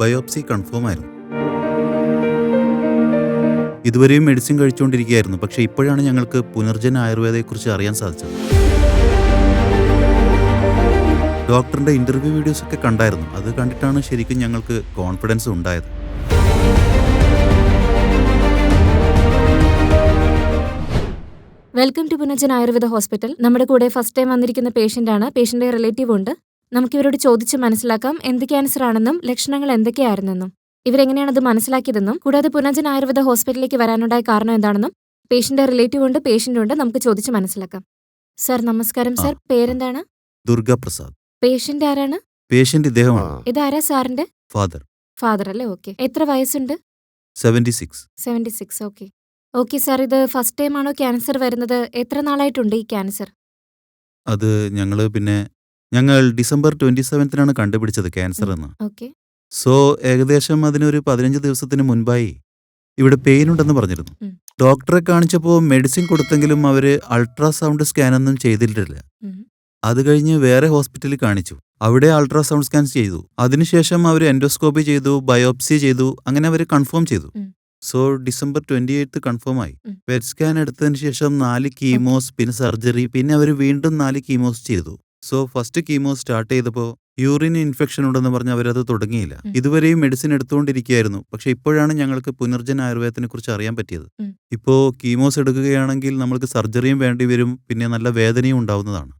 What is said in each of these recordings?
Biopsy confirm ആയിരുന്നു. ഇതുവരെയും medicine കഴിച്ചുകൊണ്ടിരിക്കുകയായിരുന്നു. പക്ഷേ ഇപ്പോഴാണ് ഞങ്ങൾക്ക് പുനർജന ആയുർവേദയെക്കുറിച്ച് അറിയാൻ സാധിച്ചത്. ഡോക്ടറിന്റെ ഇന്റർവ്യൂ വീഡിയോസ് ഒക്കെ കണ്ടായിരുന്നു. അത് കണ്ടിട്ടാണ് ശരിക്കും ഞങ്ങൾക്ക് കോൺഫിഡൻസ് ഉണ്ടായത്. Welcome to Punajan Ayurveda hospital. നമ്മുടെ കൂടെ ഫസ്റ്റ് ടൈം വന്നിരിക്കുന്ന പേഷ്യന്റ് ആണ് പേഷ്യന്റെ റിലേറ്റീവ് ഉണ്ട് നമുക്ക് ഇവരോട് ചോദിച്ച് മനസ്സിലാക്കാം എന്ത് ക്യാൻസർ ആണെന്നും ലക്ഷണങ്ങൾ എന്തൊക്കെയായിരുന്നെന്നും. ഇവരെങ്ങനെയാണ് അത് മനസ്സിലാക്കിയതെന്നും കൂടാതെ പുനജൻ ആയുർവേദ ഹോസ്പിറ്റലിലേക്ക് വരാനുണ്ടായ കാരണം എന്താണെന്നും പേഷ്യന്റ് റിലേറ്റീവ് ഉണ്ട് പേഷ്യന്റ് ഉണ്ട് നമുക്ക് ചോദിച്ച് മനസ്സിലാക്കാം. സർ നമസ്കാരം സർ പേരെന്താണ്? ദുർഗാപ്രസാദ് പേഷ്യന്റ് ആരാണ്? പേഷ്യന്റ് ഇദ്ദേഹമാണ്. ഇതാരാ സാറിന്റെ ഫാദർ ഫാദർ അല്ലേ? ഓക്കെ എത്ര വയസ്സുണ്ട്? Seventy six seventy six okay okay sir ഇത് ഫസ്റ്റ് ടൈം ആണോ ക്യാൻസർ വരുന്നത്? എത്ര നാളായിട്ടുണ്ട് ഈ ക്യാൻസർ അത് ഞങ്ങൾ പിന്നെ ഞങ്ങൾ ഡിസംബർ ട്വന്റി സെവൻത്തിനാണ് കണ്ടുപിടിച്ചത് ക്യാൻസർ എന്ന്. ഓക്കെ. സോ ഏകദേശം അതിനൊരു പതിനഞ്ച് ദിവസത്തിന് മുൻപായി ഇവിടെ പെയിൻ ഉണ്ടെന്ന് പറഞ്ഞിരുന്നു. ഉം. ഡോക്ടറെ കാണിച്ചപ്പോൾ മെഡിസിൻ കൊടുത്തെങ്കിലും അവർ അൾട്രാസൗണ്ട് സ്കാൻ ഒന്നും ചെയ്തിട്ടില്ല അത് കഴിഞ്ഞ് വേറെ ഹോസ്പിറ്റലിൽ കാണിച്ചു. അവിടെ അൾട്രാസൗണ്ട് സ്കാൻ ചെയ്തു. അതിനുശേഷം അവർ എൻഡോസ്കോപ്പി ചെയ്തു ബയോപ്സി ചെയ്തു അങ്ങനെ അവർ കൺഫേം ചെയ്തു. ഉം. So December twenty eighth confirm ആയി. ഉം. പെറ്റ് സ്കാൻ എടുത്തതിന് ശേഷം നാല് കീമോസ് പിന്നെ സർജറി പിന്നെ അവർ വീണ്ടും നാല് കീമോസ് ചെയ്തു. സോ ഫസ്റ്റ് കീമോ സ്റ്റാർട്ട് ചെയ്തപ്പോൾ യൂറിൻ ഇൻഫെക്ഷൻ ഉണ്ടെന്ന് പറഞ്ഞ് അവരത് തുടങ്ങിയില്ല. ഇതുവരെയും മെഡിസിൻ എടുത്തുകൊണ്ടിരിക്കുകയായിരുന്നു പക്ഷെ ഇപ്പോഴാണ് ഞങ്ങൾക്ക് പുനർജന ആയുർവേദത്തിനെ കുറിച്ച് അറിയാൻ പറ്റിയത്. ഇപ്പോൾ ഇപ്പോ കീമോസ് എടുക്കുകയാണെങ്കിൽ നമ്മൾക്ക് സർജറിയും വേണ്ടി വരും. പിന്നെ നല്ല വേദനയും ഉണ്ടാവുന്നതാണ്.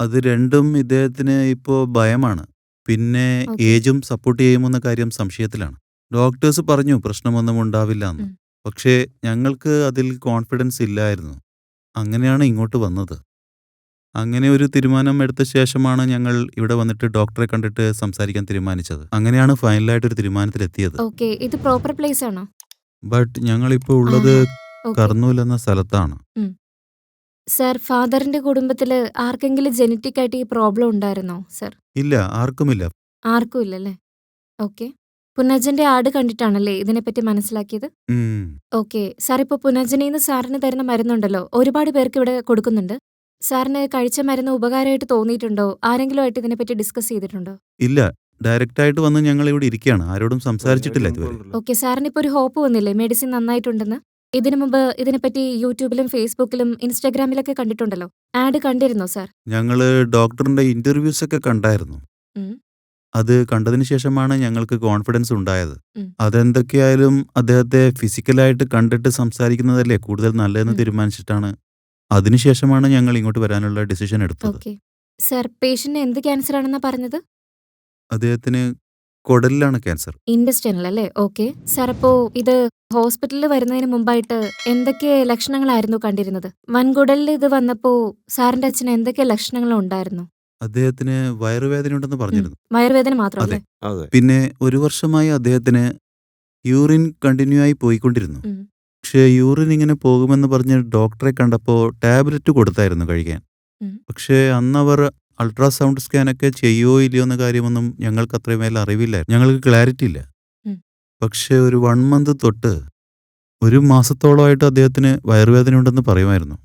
അത് രണ്ടും ഇദ്ദേഹത്തിന് ഇപ്പോ ഭയമാണ്. പിന്നെ ഏജും സപ്പോർട്ട് ചെയ്യുമെന്ന കാര്യം സംശയത്തിലാണ്. ഡോക്ടേഴ്സ് പറഞ്ഞു പ്രശ്നമൊന്നും ഉണ്ടാവില്ല എന്ന്. പക്ഷേ ഞങ്ങൾക്ക് അതിൽ കോൺഫിഡൻസ് ഇല്ലായിരുന്നു. അങ്ങനെയാണ് ഇങ്ങോട്ട് വന്നത്. അങ്ങനെ ഒരു തീരുമാനം എടുത്ത ശേഷമാണ് ഞങ്ങൾ ഇവിടെ വന്നിട്ട് ഡോക്ടറെ കണ്ടിട്ട് സംസാരിക്കാൻ തീരുമാനിച്ചത്. അങ്ങനെയാണ് ഫൈനലായിട്ട് ഒരു തീരുമാനത്തിലെത്തിയത്. ഓക്കെ ഇത് പ്രോപ്പർ പ്ലേസ് ആണോ? ബട്ട് ഞങ്ങൾ ഇപ്പോൾ ഉള്ളത് കർണൂൽ എന്ന സ്ഥലത്താണ്. സർ ഫാദറിന്റെ കുടുംബത്തിൽ ആർക്കെങ്കിലും ജനറ്റിക് ആയിട്ട് ഈ പ്രോബ്ലം ഉണ്ടായിരുന്നോ സർ ഇല്ല ആർക്കുമില്ല. ആർക്കും ഇല്ലല്ലേ ഓക്കെ പുനജന്റെ ആട് കണ്ടിട്ടാണല്ലേ ഇതിനെപ്പറ്റി മനസ്സിലാക്കിയത്? ഉം. ഓക്കെ സാർ ഇപ്പോൾ പുനജനിന്ന് സാറിന് തരുന്ന മരുന്നുണ്ടല്ലോ ഒരുപാട് പേർക്ക് ഇവിടെ കൊടുക്കുന്നുണ്ട്. സാറിന് കഴിച്ച മരുന്ന് ഉപകാരമായിട്ട് തോന്നിയിട്ടുണ്ടോ? ആരെങ്കിലും ആയിട്ട് ഇതിനെപ്പറ്റി ഡിസ്കസ് ചെയ്തിട്ടുണ്ടോ? ഇല്ല. ഡയറക്റ്റ് ആയിട്ട് വന്ന് ഞങ്ങൾ ഇവിടെ ഇരിക്കുകയാണ്. ആരോടും സംസാരിച്ചിട്ടില്ല ഇതുവരെ. ഓക്കെ സാറിന് ഇപ്പോൾ ഒരു ഹോപ്പ് വന്നില്ലേ? മെഡിസിൻ നന്നായിട്ടുണ്ടെന്ന്. ഇതിനു മുമ്പ് ഇതിനെപ്പറ്റി യൂട്യൂബിലും ഫേസ്ബുക്കിലും ഇൻസ്റ്റാഗ്രാമിലൊക്കെ കണ്ടിട്ടുണ്ടല്ലോ. ആഡ് കണ്ടിരുന്നോ സാർ? ഞങ്ങൾ ഡോക്ടറിന്റെ ഇന്റർവ്യൂസ് ഒക്കെ കണ്ടായിരുന്നു. ഉം. അത് കണ്ടതിന് ശേഷമാണ് ഞങ്ങൾക്ക് കോൺഫിഡൻസ് ഉണ്ടായത്. ഉം. അതെന്തൊക്കെയായാലും അദ്ദേഹത്തെ ഫിസിക്കലായിട്ട് കണ്ടിട്ട് സംസാരിക്കുന്നതല്ലേ കൂടുതൽ നല്ലതെന്ന് ഉം. തീരുമാനിച്ചിട്ടാണ് അതിനുശേഷമാണ് ഞങ്ങൾ ഇങ്ങോട്ട് വരാനുള്ള ഡിസിഷൻ എടുത്തത്. ഓക്കെ സർ പേഷ്യന്റ് എന്ത് ക്യാൻസർ ആണെന്നാ പറഞ്ഞത്? അദ്ദേഹത്തിന് കുടലിലാണ് ക്യാൻസർ ഇൻഡസ്റ്റൈനൽ അല്ലേ? ഓക്കെ സർ അപ്പോ ഇത് ഹോസ്പിറ്റലിൽ വരുന്നതിന് മുമ്പായിട്ട് എന്തൊക്കെ ലക്ഷണങ്ങളായിരുന്നു കണ്ടിരുന്നത്? വൻകുടലിൽ ഇത് വന്നപ്പോ സാറിന്റെ അച്ഛന് എന്തൊക്കെ ലക്ഷണങ്ങൾ ഉണ്ടായിരുന്നു? അദ്ദേഹത്തിന് വയറുവേദന ഉണ്ടെന്ന് പറഞ്ഞിരുന്നു. വയറുവേദന മാത്രം അതെ. അല്ലേ? അതെ. പിന്നെ ഒരു വർഷമായി അദ്ദേഹത്തിന് യൂറിൻ കണ്ടിന്യൂ ആയി പോയിക്കൊണ്ടിരുന്നു. ഉം. പക്ഷേ യൂറിൻ ഇങ്ങനെ പോകുമെന്ന് പറഞ്ഞ് ഡോക്ടറെ കണ്ടപ്പോൾ ടാബ്ലറ്റ് കൊടുത്തായിരുന്നു കഴിക്കാൻ ഉം. പക്ഷേ അന്നവർ അൾട്രാസൗണ്ട് സ്കാനൊക്കെ ചെയ്യുമോ ഇല്ലയോ എന്ന കാര്യമൊന്നും ഞങ്ങൾക്ക് അത്രമേൽ അറിവില്ലായിരുന്നു ഞങ്ങൾക്ക് ക്ലാരിറ്റി ഇല്ല ഉം. പക്ഷേ ഒരു വൺ മന്ത് തൊട്ട് ഒരു മാസത്തോളമായിട്ട് അദ്ദേഹത്തിന് വയറുവേദന ഉണ്ടെന്ന് പറയുമായിരുന്നു